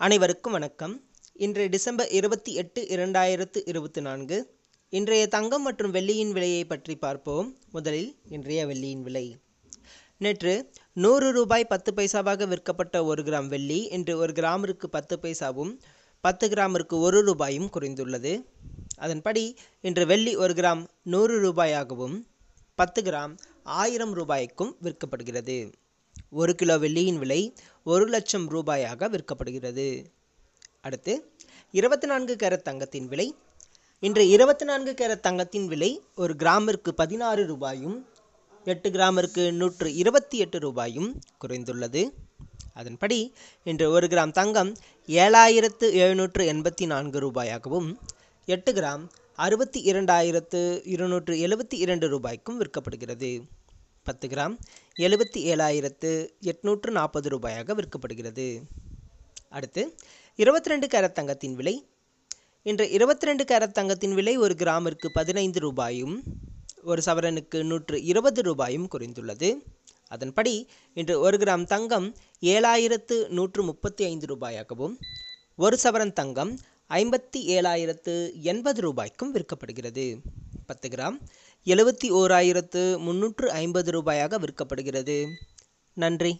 அனைவருக்கும் வணக்கம். இன்று டிசம்பர் இருபத்தி எட்டு இரண்டாயிரத்து இருபத்தி நான்கு. இன்றைய தங்கம் மற்றும் வெள்ளியின் விலையை பற்றி பார்ப்போம். முதலில் இன்றைய வெள்ளியின் விலை. நேற்று நூறு ரூபாய் பத்து பைசாவாக விற்கப்பட்ட ஒரு கிராம் வெள்ளி இன்று ஒரு கிராமிற்கு பத்து பைசாவும் பத்து கிராமிற்கு ஒரு ரூபாயும் குறைந்துள்ளது. அதன்படி இன்று வெள்ளி ஒரு கிராம் நூறு ரூபாயாகவும் பத்து கிராம் ஆயிரம் ரூபாய்க்கும் விற்கப்படுகிறது. ஒரு கிலோ வெள்ளியின் விலை ஒரு லட்சம் ரூபாயாக விற்கப்படுகிறது. அடுத்து இருபத்தி நான்கு கேரட் தங்கத்தின் விலை. இன்று இருபத்தி நான்கு கேரட் தங்கத்தின் விலை ஒரு கிராமிற்கு பதினாறு ரூபாயும் எட்டு கிராமிற்கு நூற்று இருபத்தி எட்டு ரூபாயும் குறைந்துள்ளது. அதன்படி இன்று ஒரு கிராம் தங்கம் ஏழாயிரத்து எழுநூற்று எண்பத்தி நான்கு ரூபாயாகவும் எட்டு கிராம் அறுபத்தி இரண்டாயிரத்து இருநூற்று எழுபத்தி இரண்டு ரூபாய்க்கும் விற்கப்படுகிறது. பத்து கிராம் எழுபத்தி ஏழாயிரத்து எட்நூற்று நாற்பது ரூபாயாக விற்கப்படுகிறது. அடுத்து இருபத்தி ரெண்டு கேரட் தங்கத்தின் விலை. இன்று இருபத்தி ரெண்டு கேரட் தங்கத்தின் விலை ஒரு கிராமிற்கு பதினைந்து ரூபாயும் ஒரு சவரனுக்கு நூற்று இருபது ரூபாயும் குறைந்துள்ளது. அதன்படி இன்று ஒரு கிராம் தங்கம் ஏழாயிரத்து நூற்று முப்பத்தி ஐந்து ரூபாயாகவும் ஒரு சவரன் தங்கம் ஐம்பத்தி ஏழாயிரத்து எண்பது ரூபாய்க்கும் விற்கப்படுகிறது. பத்து கிராம் எழுபத்தி ஓராயிரத்து முன்னூற்று ஐம்பது ரூபாயாக விற்கப்படுகிறது. நன்றி.